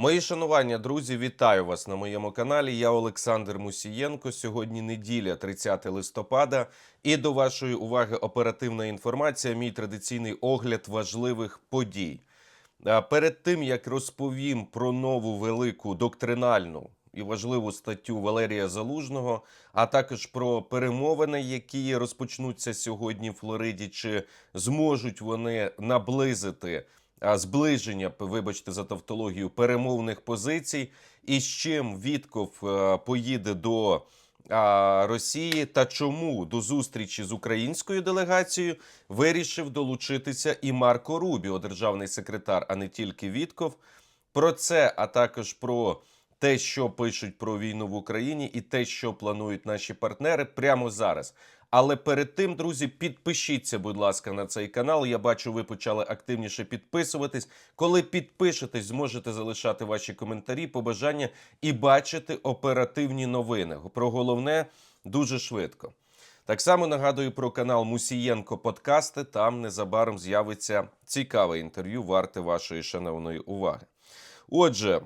Мої шанування, друзі, вітаю вас на моєму каналі. Я Олександр Мусієнко. Сьогодні неділя, 30 листопада. І до вашої уваги оперативна інформація. Мій традиційний огляд важливих подій. Перед тим як розповім про нову велику доктринальну і важливу статтю Валерія Залужного, а також про перемовини, які розпочнуться сьогодні в Флориді, чи зможуть вони наблизити зближення, вибачте за тавтологію, перемовних позицій, і з чим Вітков е, поїде до Росії, та чому до зустрічі з українською делегацією вирішив долучитися і Марко Рубіо, державний секретар, а не тільки Вітков. Про це, а також про те, що пишуть про війну в Україні, і те, що планують наші партнери прямо зараз. Але перед тим, друзі, підпишіться, будь ласка, на цей канал. Я бачу, ви почали активніше підписуватись. Коли підпишетесь, зможете залишати ваші коментарі, побажання і бачити оперативні новини. Про головне дуже швидко. Так само нагадую про канал Мусієнко Подкасти. Там незабаром з'явиться цікаве інтерв'ю, варте вашої шановної уваги. Отже,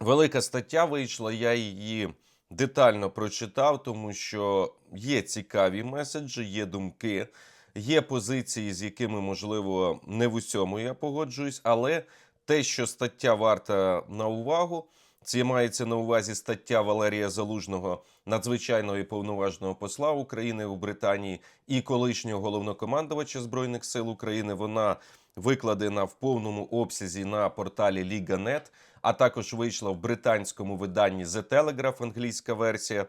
велика стаття вийшла, я її детально прочитав, тому що є цікаві меседжі, є думки, є позиції, з якими, можливо, не в усьому я погоджуюсь, але те, що стаття варта на увагу, це мається на увазі стаття Валерія Залужного, надзвичайного і повноважного посла України у Британії і колишнього головнокомандувача Збройних сил України. Вона викладена в повному обсязі на порталі Ліга.нет, а також вийшла в британському виданні The Telegraph, англійська версія.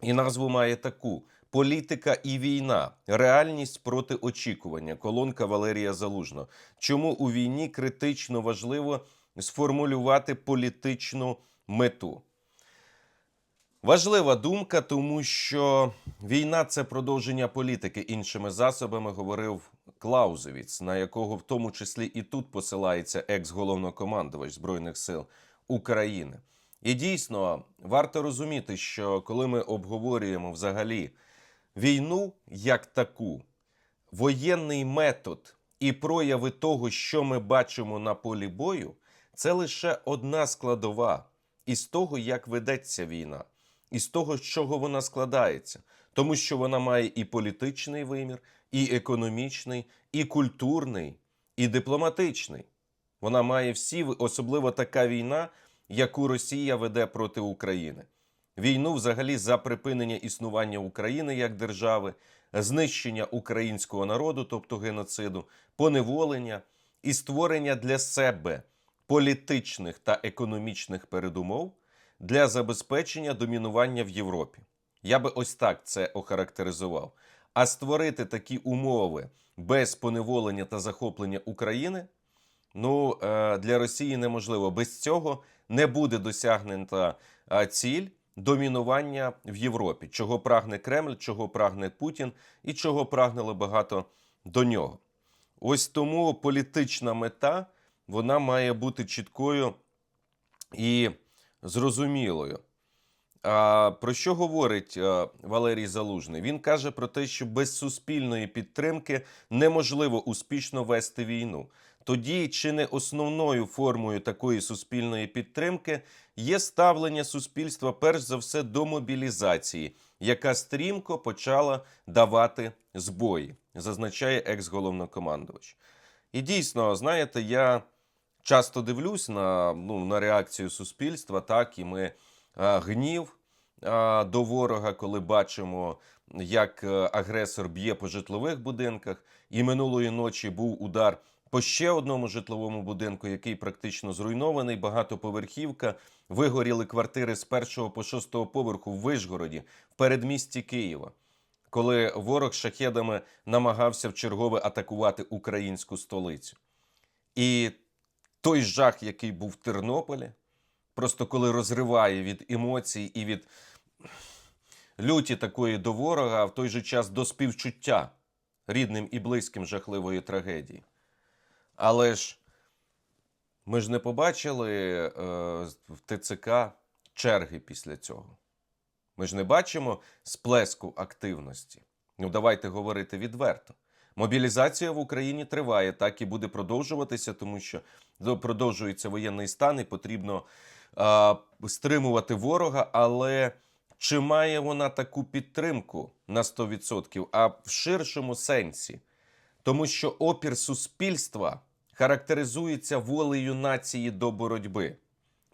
І назву має таку: Політика і війна. Реальність проти очікування. Колонка Валерія Залужного. Чому у війні критично важливо сформулювати політичну мету? Важлива думка, тому що війна це продовження політики. Іншими засобами говорив Клаузевіц, на якого в тому числі і тут посилається екс-головнокомандувач Збройних сил України. І дійсно варто розуміти, що коли ми обговорюємо взагалі війну як таку, воєнний метод і прояви того, що ми бачимо на полі бою, це лише одна складова із того, як ведеться війна, із того, з чого вона складається, тому що вона має і політичний вимір, і економічний, і культурний, і дипломатичний. Вона має всі, особливо така війна, яку Росія веде проти України. Війну взагалі за припинення існування України як держави, знищення українського народу, тобто геноциду, поневолення і створення для себе політичних та економічних передумов для забезпечення домінування в Європі. Я би ось так це охарактеризував. А створити такі умови без поневолення та захоплення України ну, е, для Росії неможливо. Без цього не буде досягнена е, ціль домінування в Європі, чого прагне Кремль, чого прагне Путін і чого прагнуло багато до нього. Ось тому політична мета вона має бути чіткою і зрозумілою. А про що говорить е, Валерій Залужний? Він каже про те, що без суспільної підтримки неможливо успішно вести війну. Тоді чи не основною формою такої суспільної підтримки є ставлення суспільства перш за все до мобілізації, яка стрімко почала давати збої, зазначає екс-головнокомандувач. І дійсно, знаєте, я часто дивлюсь на, ну, на реакцію суспільства, так, і ми гнів до ворога, коли бачимо, як е, агресор б'є по житлових будинках. І минулої ночі був удар по ще одному житловому будинку, який практично зруйнований, багатоповерхівка. Вигоріли квартири з першого по шостого поверху в Вишгороді, в передмісті Києва, коли ворог шахедами намагався вчергове атакувати українську столицю. І той жах, який був в Тернополі, просто коли розриває від емоцій і від люті такої до ворога, а в той же час до співчуття рідним і близьким жахливої трагедії. Але ж ми ж не побачили е, в ТЦК черги після цього. Ми ж не бачимо сплеску активності. Ну, давайте говорити відверто. Мобілізація в Україні триває, так і буде продовжуватися, тому що ну, продовжується воєнний стан і потрібно стримувати ворога. Але чи має вона таку підтримку на 100%, а в ширшому сенсі? Тому що опір суспільства характеризується волею нації до боротьби.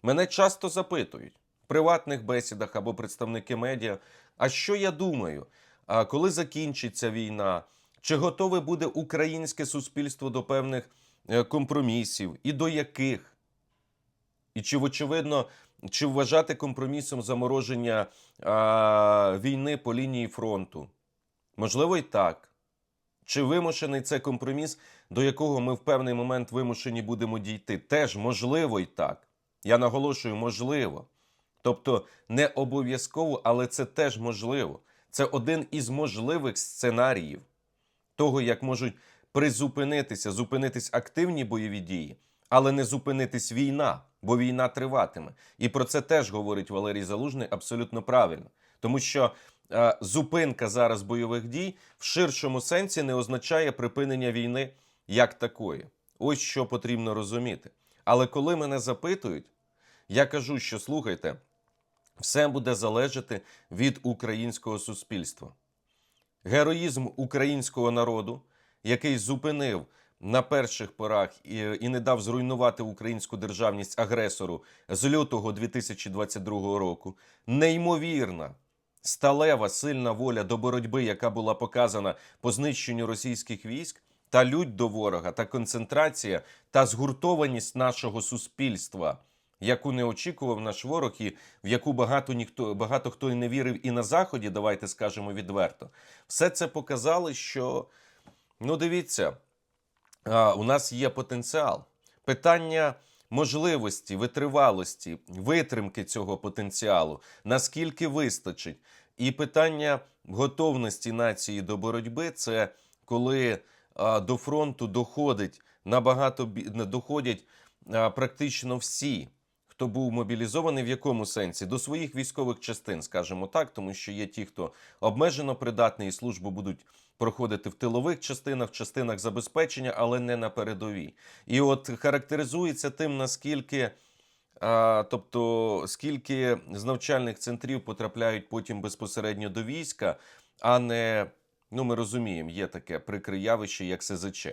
Мене часто запитують в приватних бесідах або представники медіа, а що я думаю, а коли закінчиться війна, чи готове буде українське суспільство до певних е, компромісів і до яких? І чи очевидно, чи вважати компромісом замороження а, війни по лінії фронту? Можливо, і так. Чи вимушений це компроміс, до якого ми в певний момент вимушені будемо дійти? Теж можливо і так. Я наголошую, можливо. Тобто не обов'язково, але це теж можливо. Це один із можливих сценаріїв того, як можуть призупинитися, зупинитись активні бойові дії, але не зупинитись війна, бо війна триватиме. І про це теж говорить Валерій Залужний абсолютно правильно. Тому що е, зупинка зараз бойових дій в ширшому сенсі не означає припинення війни як такої. Ось що потрібно розуміти. Але коли мене запитують, я кажу, що слухайте, все буде залежати від українського суспільства. Героїзм українського народу, який зупинив на перших порах і, і не дав зруйнувати українську державність агресору з лютого 2022 року, неймовірна. Сталева сильна воля до боротьби, яка була показана по знищенню російських військ, та лють до ворога, та концентрація та згуртованість нашого суспільства, яку не очікував наш ворог, і в яку багато ніхто багато хто і не вірив і на заході. Давайте скажемо відверто. Все це показало, що ну дивіться, у нас є потенціал. Питання можливості, витривалості, витримки цього потенціалу, наскільки вистачить, і питання готовності нації до боротьби це коли до фронту доходить набагато доходять практично всі. Хто був мобілізований в якому сенсі? До своїх військових частин, скажімо так, тому що є ті, хто обмежено придатний і службу будуть проходити в тилових частинах, частинах забезпечення, але не на передовій. І от характеризується тим, наскільки, а, тобто, скільки з навчальних центрів потрапляють потім безпосередньо до війська, а не, ну ми розуміємо, є таке прикре явище, як СЗЧ.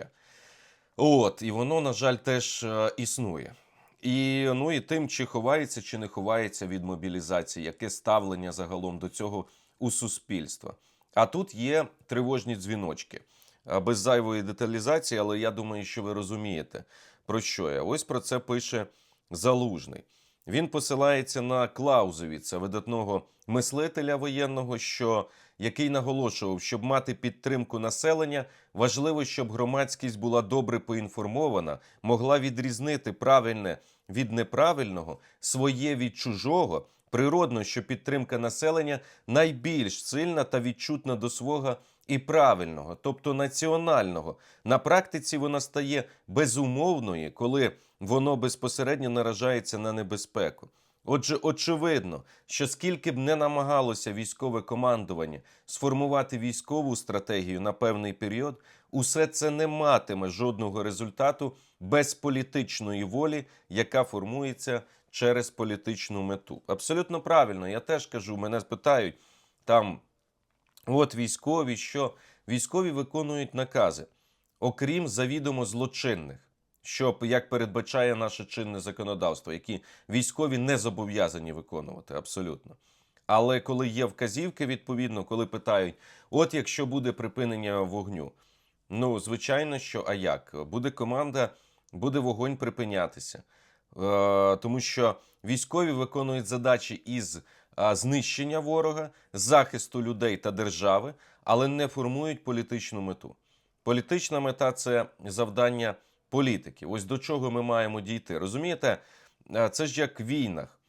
От, і воно, на жаль, теж е, існує. І ну і тим, чи ховається, чи не ховається від мобілізації, яке ставлення загалом до цього у суспільства. А тут є тривожні дзвіночки. Без зайвої деталізації, але я думаю, що ви розумієте, про що я. Ось про це пише Залужний. Він посилається на Клаузевіца, видатного мислителя воєнного, що який наголошував, щоб мати підтримку населення, важливо, щоб громадськість була добре поінформована, могла відрізнити правильне від неправильного, своє від чужого. Природно, що підтримка населення найбільш сильна та відчутна до свого і правильного, тобто національного. На практиці вона стає безумовною, коли воно безпосередньо наражається на небезпеку. Отже, очевидно, що скільки б не намагалося військове командування сформувати військову стратегію на певний період, усе це не матиме жодного результату без політичної волі, яка формується через політичну мету. Абсолютно правильно, я теж кажу, мене питають там, от військові, що військові виконують накази, окрім завідомо злочинних що як передбачає наше чинне законодавство, які військові не зобов'язані виконувати абсолютно. Але коли є вказівки, відповідно, коли питають: от якщо буде припинення вогню, ну звичайно, що а як буде команда, буде вогонь припинятися, е, тому що військові виконують задачі із знищення ворога, захисту людей та держави, але не формують політичну мету. Політична мета це завдання політиків. Ось до чого ми маємо дійти. Розумієте, Е, це ж як в війнах.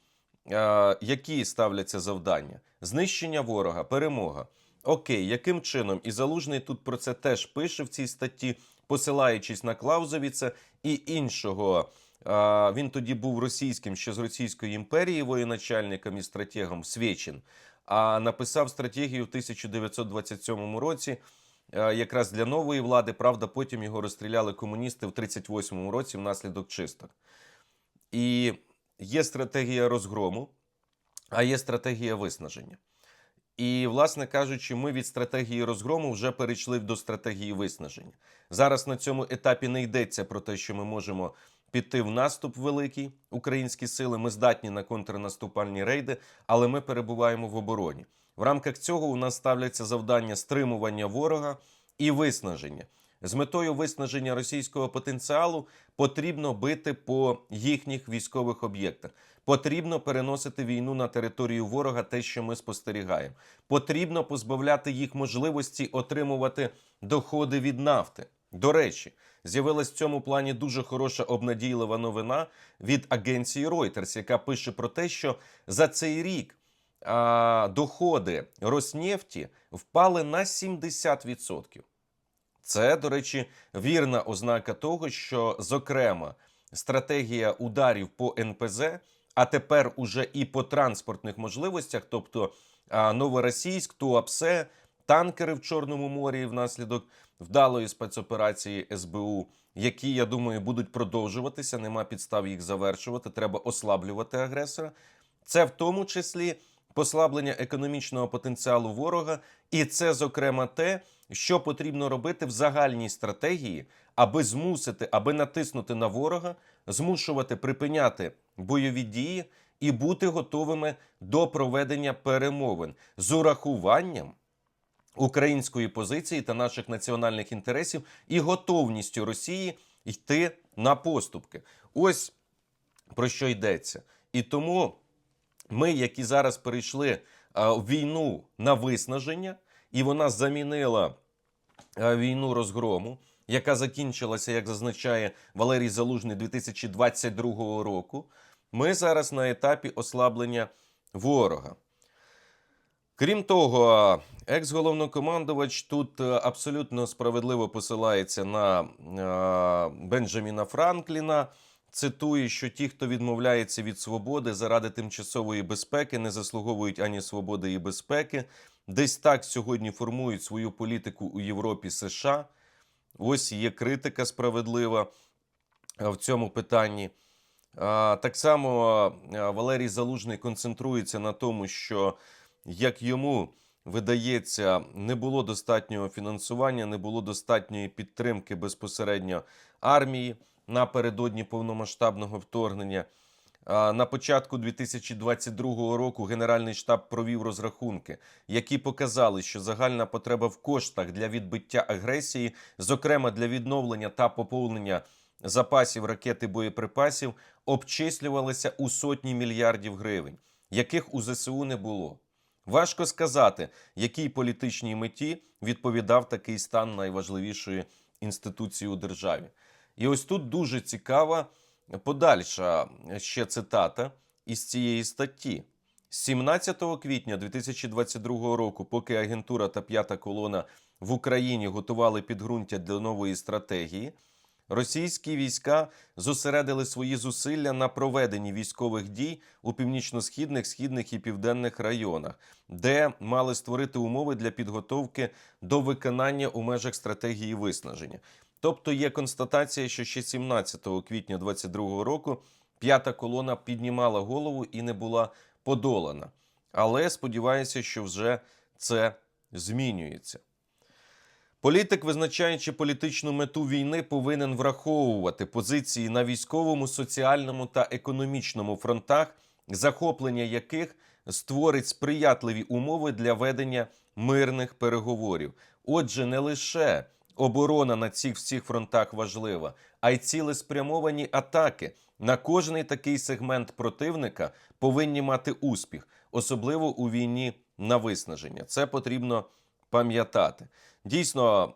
Е, Які ставляться завдання? Знищення ворога, перемога. Окей, яким чином? І Залужний тут про це теж пише в цій статті, посилаючись на Клаузовіца і іншого. е, Він тоді був російським, ще з Російської імперії, воєначальником і стратегом Свєчин, а написав стратегію в 1927 році якраз для нової влади. Правда, потім його розстріляли комуністи в 38-му році внаслідок чисток. І є стратегія розгрому, а є стратегія виснаження. І, власне кажучи, ми від стратегії розгрому вже перейшли до стратегії виснаження. Зараз на цьому етапі не йдеться про те, що ми можемо піти в наступ великий українські сили. Ми здатні на контрнаступальні рейди, але ми перебуваємо в обороні. В рамках цього у нас ставляться завдання стримування ворога і виснаження. З метою виснаження російського потенціалу потрібно бити по їхніх військових об'єктах. Потрібно переносити війну на територію ворога, те, що ми спостерігаємо. Потрібно позбавляти їх можливості отримувати доходи від нафти. До речі, з'явилась в цьому плані дуже хороша обнадійлива новина від агенції Reuters, яка пише про те, що за цей рік а, доходи Роснефті впали на 70%. Це, до речі, вірна ознака того, що, зокрема, стратегія ударів по НПЗ, а тепер уже і по транспортних можливостях, тобто а, Новоросійськ, Туапсе, танкери в Чорному морі внаслідок вдалої спецоперації СБУ, які, я думаю, будуть продовжуватися. Нема підстав їх завершувати. Треба ослаблювати агресора. Це в тому числі послаблення економічного потенціалу ворога, і це, зокрема, те, що потрібно робити в загальній стратегії, аби змусити, аби натиснути на ворога, змушувати припиняти бойові дії і бути готовими до проведення перемовин з урахуванням української позиції та наших національних інтересів і готовністю Росії йти на поступки. Ось про що йдеться. І тому ми, які зараз перейшли війну на виснаження, і вона замінила війну розгрому, яка закінчилася, як зазначає Валерій Залужний 2022 року. Ми зараз на етапі ослаблення ворога. Крім того, екс-головнокомандувач тут е, абсолютно справедливо посилається на е, Бенджаміна Франкліна. Цитує, що ті, хто відмовляється від свободи заради тимчасової безпеки, не заслуговують ані свободи і безпеки. Десь так сьогодні формують свою політику у Європі США. Ось є критика справедлива в цьому питанні. Так само Валерій Залужний концентрується на тому, що як йому видається, не було достатнього фінансування, не було достатньої підтримки безпосередньо армії напередодні повномасштабного вторгнення. На початку 2022 року Генеральний штаб провів розрахунки, які показали, що загальна потреба в коштах для відбиття агресії, зокрема для відновлення та поповнення запасів ракет і боєприпасів, обчислювалися у сотні мільярдів гривень, яких у ЗСУ не було. Важко сказати, якій політичній меті відповідав такий стан найважливішої інституції у державі. І ось тут дуже цікава подальша ще цитата із цієї статті. 17 квітня 2022 року, поки агентура та п'ята колона в Україні готували підґрунтя для нової стратегії, російські війська зосередили свої зусилля на проведенні військових дій у північно-східних, східних і південних районах, де мали створити умови для підготовки до виконання у межах стратегії виснаження. Тобто є констатація, що ще 17 квітня 2022 року п'ята колона піднімала голову і не була подолана. Але сподіваюся, що вже це змінюється. Політик, визначаючи політичну мету війни, повинен враховувати позиції на військовому, соціальному та економічному фронтах, захоплення яких створить сприятливі умови для ведення мирних переговорів. Отже, не лише оборона на цих всіх фронтах важлива, а й цілеспрямовані атаки на кожний такий сегмент противника повинні мати успіх, особливо у війні на виснаження. Це потрібно пам'ятати. Дійсно,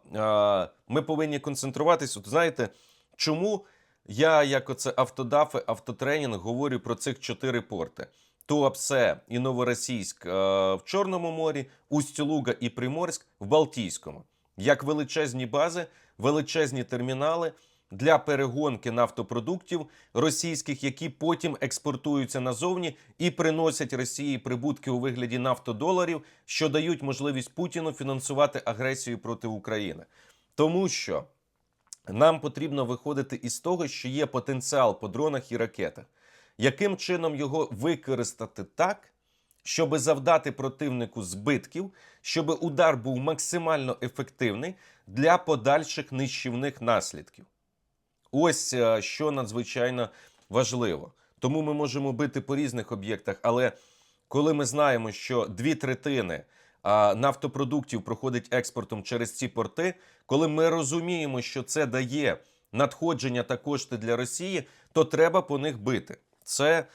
ми повинні концентруватись. От знаєте, чому я, як оце автодафи, автотренінг, говорю про цих чотири порти: Туапсе і Новоросійськ в Чорному морі, Усть-Луга і Приморськ в Балтійському. Як величезні бази, величезні термінали, для перегонки нафтопродуктів російських, які потім експортуються назовні і приносять Росії прибутки у вигляді нафтодоларів, що дають можливість Путіну фінансувати агресію проти України. Тому що нам потрібно виходити із того, що є потенціал по дронах і ракетах. Яким чином його використати так, щоб завдати противнику збитків, щоб удар був максимально ефективний для подальших нищівних наслідків? Ось е, що надзвичайно важливо. Тому ми можемо бити по різних об'єктах, але коли ми знаємо, що дві третини нафтопродуктів проходить експортом через ці порти, коли ми розуміємо, що це дає надходження та кошти для Росії, то треба по них бити. Це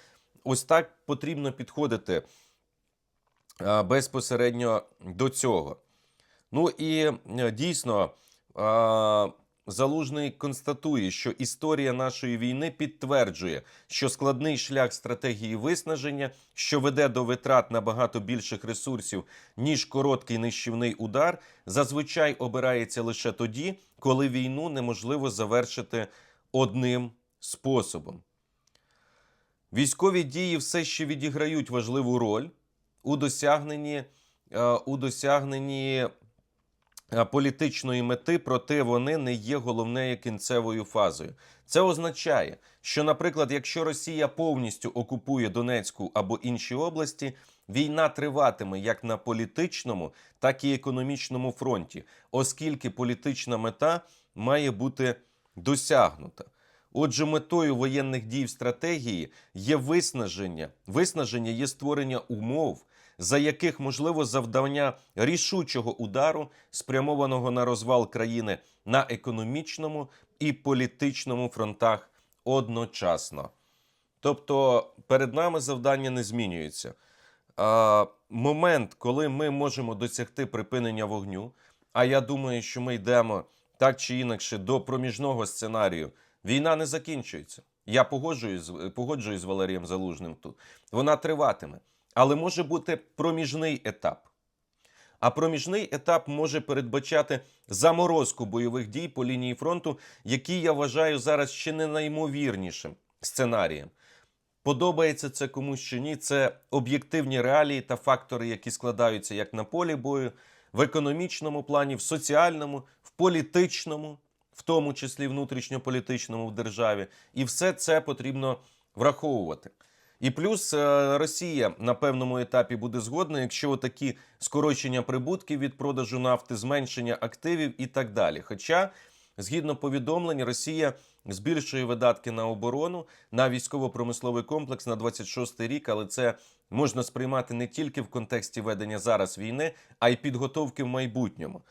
ось так потрібно підходити безпосередньо до цього. Ну і е, дійсно. Залужний констатує, що історія нашої війни підтверджує, що складний шлях стратегії виснаження, що веде до витрат набагато більших ресурсів, ніж короткий нищівний удар, зазвичай обирається лише тоді, коли війну неможливо завершити одним способом. Військові дії все ще відіграють важливу роль у досягненні, е, у досягненні е, політичної мети, проте вони не є головною кінцевою фазою. Це означає, що, наприклад, якщо Росія повністю окупує Донецьку або інші області, війна триватиме як на політичному, так і економічному фронті, оскільки політична мета має бути досягнута. Отже, метою воєнних дій в стратегії є виснаження. Виснаження є створення умов, за яких можливо завдання рішучого удару, спрямованого на розвал країни на економічному і політичному фронтах одночасно. Тобто перед нами завдання не змінюється. Момент, коли ми можемо досягти припинення вогню, а я думаю, що ми йдемо так чи інакше до проміжного сценарію, війна не закінчується. Я погоджуюсь, погоджуюсь з Валерієм Залужним тут. Вона триватиме. Але може бути проміжний етап. А проміжний етап може передбачати заморозку бойових дій по лінії фронту, який я вважаю зараз ще не наймовірнішим сценарієм. Подобається це комусь чи ні. Це об'єктивні реалії та фактори, які складаються як на полі бою, в економічному плані, в соціальному, в політичному, в тому числі внутрішньополітичному в державі. І все це потрібно враховувати. І плюс е, Росія на певному етапі буде згодна, якщо такі скорочення прибутків від продажу нафти, зменшення активів і так далі. Хоча, згідно повідомлень, Росія збільшує видатки на оборону на військово-промисловий комплекс на 26 рік, але це можна сприймати не тільки в контексті ведення зараз війни, а й підготовки в майбутньому.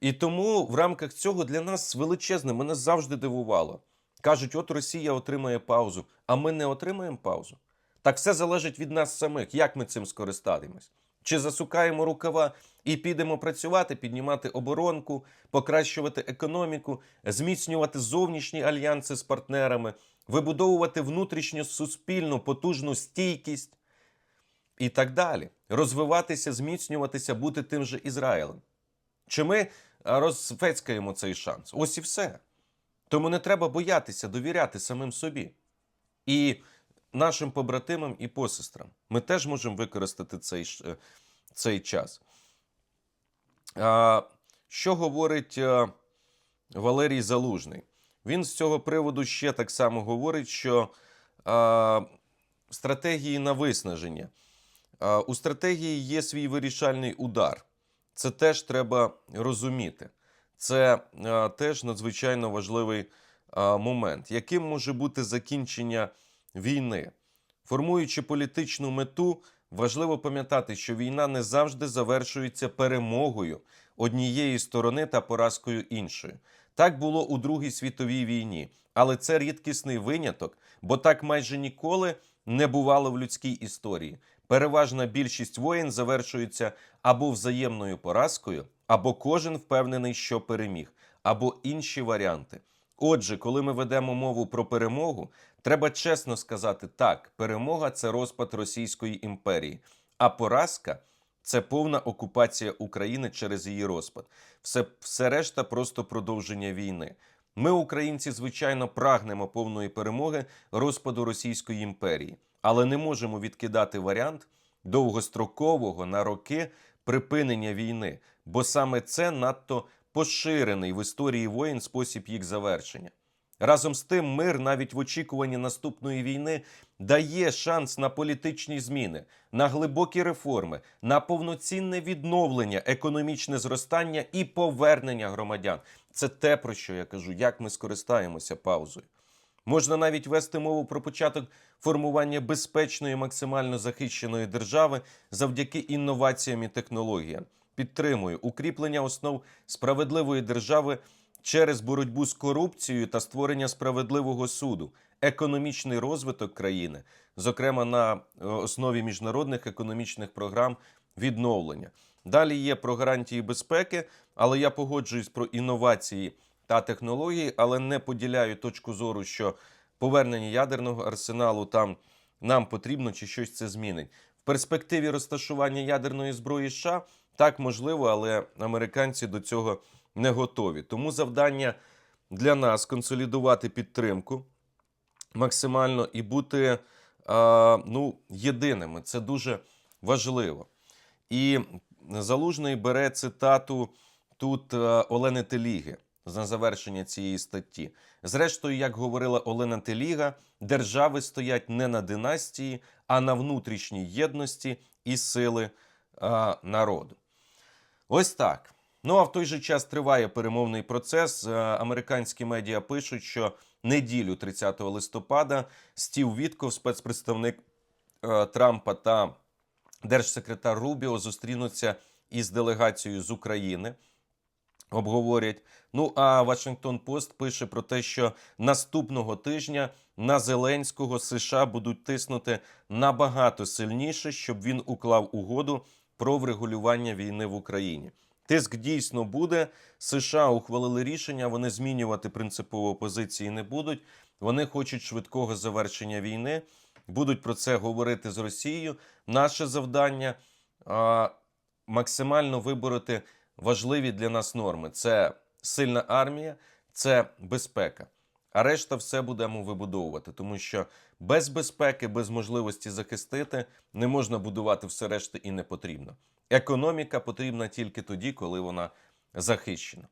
І тому в рамках цього для нас величезне, мене завжди дивувало. Кажуть, от Росія отримає паузу, а ми не отримаємо паузу. Так все залежить від нас самих, як ми цим скористаємось. Чи засукаємо рукава і підемо працювати, піднімати оборонку, покращувати економіку, зміцнювати зовнішні альянси з партнерами, вибудовувати внутрішню суспільну потужну стійкість і так далі. Розвиватися, зміцнюватися, бути тим же Ізраїлем. Чи ми розфецькаємо цей шанс? Ось і все. Тому не треба боятися довіряти самим собі і нашим побратимам і посестрам. Ми теж можемо використати цей, е, цей час. А, що говорить е, Валерій Залужний? Він з цього приводу ще так само говорить, що а, стратегії на виснаження. А, у стратегії є свій вирішальний удар. Це теж треба розуміти. Це е, теж надзвичайно важливий е, момент. Яким може бути закінчення війни? Формуючи політичну мету, важливо пам'ятати, що війна не завжди завершується перемогою однієї сторони та поразкою іншої. Так було у Другій світовій війні, але це рідкісний виняток, бо так майже ніколи не бувало в людській історії. Переважна більшість воєн завершується або взаємною поразкою, або кожен впевнений, що переміг, або інші варіанти. Отже, коли ми ведемо мову про перемогу, треба чесно сказати так: перемога це розпад Російської імперії, а поразка це повна окупація України через її розпад. Все, все решта просто продовження війни. Ми, українці, звичайно, прагнемо повної перемоги розпаду Російської імперії, але не можемо відкидати варіант довгострокового на роки припинення війни, бо саме це надто поширений в історії воєн спосіб їх завершення. Разом з тим, мир навіть в очікуванні наступної війни дає шанс на політичні зміни, на глибокі реформи, на повноцінне відновлення, економічне зростання і повернення громадян. Це те, про що я кажу, як ми скористаємося паузою. Можна навіть вести мову про початок формування безпечної, максимально захищеної держави завдяки інноваціям і технологіям. Підтримую укріплення основ справедливої держави через боротьбу з корупцією та створення справедливого суду, економічний розвиток країни, зокрема на е, основі міжнародних економічних програм відновлення. Далі є про гарантії безпеки, але я погоджуюсь про інновації та технології, але не поділяю точку зору, що повернення ядерного арсеналу там нам потрібно чи щось це змінить. В перспективі розташування ядерної зброї США так можливо, але американці до цього не готові. Тому завдання для нас консолідувати підтримку максимально і бути а, ну, єдиними. Це дуже важливо. І Залужний бере цитату тут е, Олени Теліги на завершення цієї статті. Зрештою, як говорила Олена Теліга, держави стоять не на династії, а на внутрішній єдності і сили а, народу. Ось так. Ну а в той же час триває перемовний процес. Е, Американські медіа пишуть, що неділю 30 листопада Стів Вітков, спецпредставник е, Трампа та держсекретар Рубіо зустрінуться із делегацією з України. Обговорять. Ну а Вашингтон Пост пише про те, що наступного тижня на Зеленського США будуть тиснути набагато сильніше, щоб він уклав угоду про врегулювання війни в Україні. Тиск дійсно буде. США ухвалили рішення. Вони змінювати принципово позиції не будуть. Вони хочуть швидкого завершення війни. Будуть про це говорити з Росією. Наше завдання а, максимально вибороти важливі для нас норми: це сильна армія, це безпека. А решта все будемо вибудовувати, тому що без безпеки, без можливості захистити не можна будувати все решта і не потрібно. Економіка потрібна тільки тоді, коли вона захищена.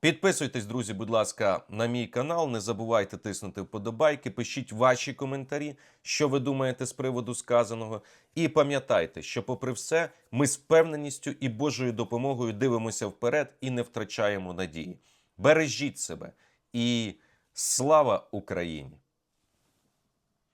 Підписуйтесь, друзі, будь ласка, на мій канал. Не забувайте тиснути вподобайки, пишіть ваші коментарі, що ви думаєте з приводу сказаного. І пам'ятайте, що, попри все, ми з впевненістю і Божою допомогою дивимося вперед і не втрачаємо надії. Бережіть себе і слава Україні!